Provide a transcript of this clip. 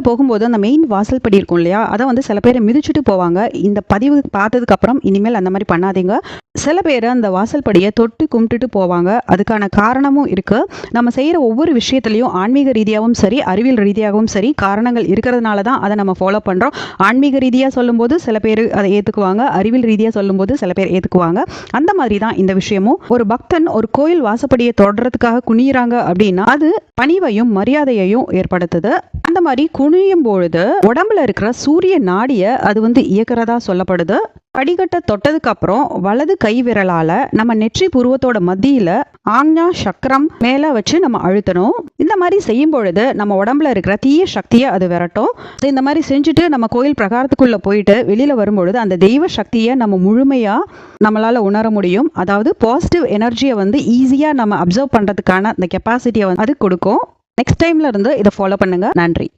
உள்ளே போகும்போது அந்த மெயின் வாசல் படி இருக்கும் இல்லையா? அதை வந்து சில பேர் மிதிச்சுட்டு போவாங்க. இந்த பதிவு பார்த்ததுக்கு அப்புறம் இனிமேல் அந்த மாதிரி பண்ணாதீங்க. சில பேர் அந்த வாசல் படியை தொட்டு கும்பிட்டுட்டு போவாங்க. அதுக்கான காரணமும் இருக்கு. நம்ம செய்கிற ஒவ்வொரு விஷயத்துலையும் ஆன்மீக ரீதியாகவும் சரி அறிவியல் ரீதியாகவும் சரி காரணங்கள் இருக்கிறதுனால தான் அதை நம்ம ஃபாலோ பண்ணுறோம் ஆன்மீக ரீதியாக சொல்லும்போது சில பேர் அதை ஏற்றுக்குவாங்க அறிவியல் ரீதியாக சொல்லும்போது சில பேர் ஏற்றுக்குவாங்க அந்த மாதிரி தான் இந்த விஷயமும். ஒரு பக்தன் ஒரு கோயில் வாசப்படியை தொடர்றதுக்காக குனியிறாங்க அப்படின்னா அது பணிவையும் மரியாதையையும் ஏற்படுத்துது. அந்த மாதிரி துணியும் பொழுது உடம்புல இருக்கிற சூரிய நாடிய அது வந்து இயக்கிறதா சொல்லப்படுது. படிக்கட்டை தொட்டதுக்கு அப்புறம் வலது கை விரலால நம்ம நெற்றி புருவத்தோட மத்தியில ஆக்ஞா சக்கரம் மேல வச்சு நம்ம அழுத்தணும். இந்த மாதிரி செய்யும் பொழுது நம்ம உடம்புல இருக்கிற தீய சக்தியை அது விரட்டும். இந்த மாதிரி செஞ்சுட்டு நம்ம கோயில் பிரகாரத்துக்குள்ள போயிட்டு வெளியில வரும்பொழுது அந்த தெய்வ சக்தியை நம்ம முழுமையா நம்மளால உணர முடியும். அதாவது பாசிட்டிவ் எனர்ஜியை வந்து ஈஸியா நம்ம அப்சர்வ் பண்றதுக்கான அந்த கெப்பாசிட்டியை வந்து அது கொடுக்கும். நெக்ஸ்ட் டைம்ல இருந்து இதை ஃபாலோ பண்ணுங்க. நன்றி.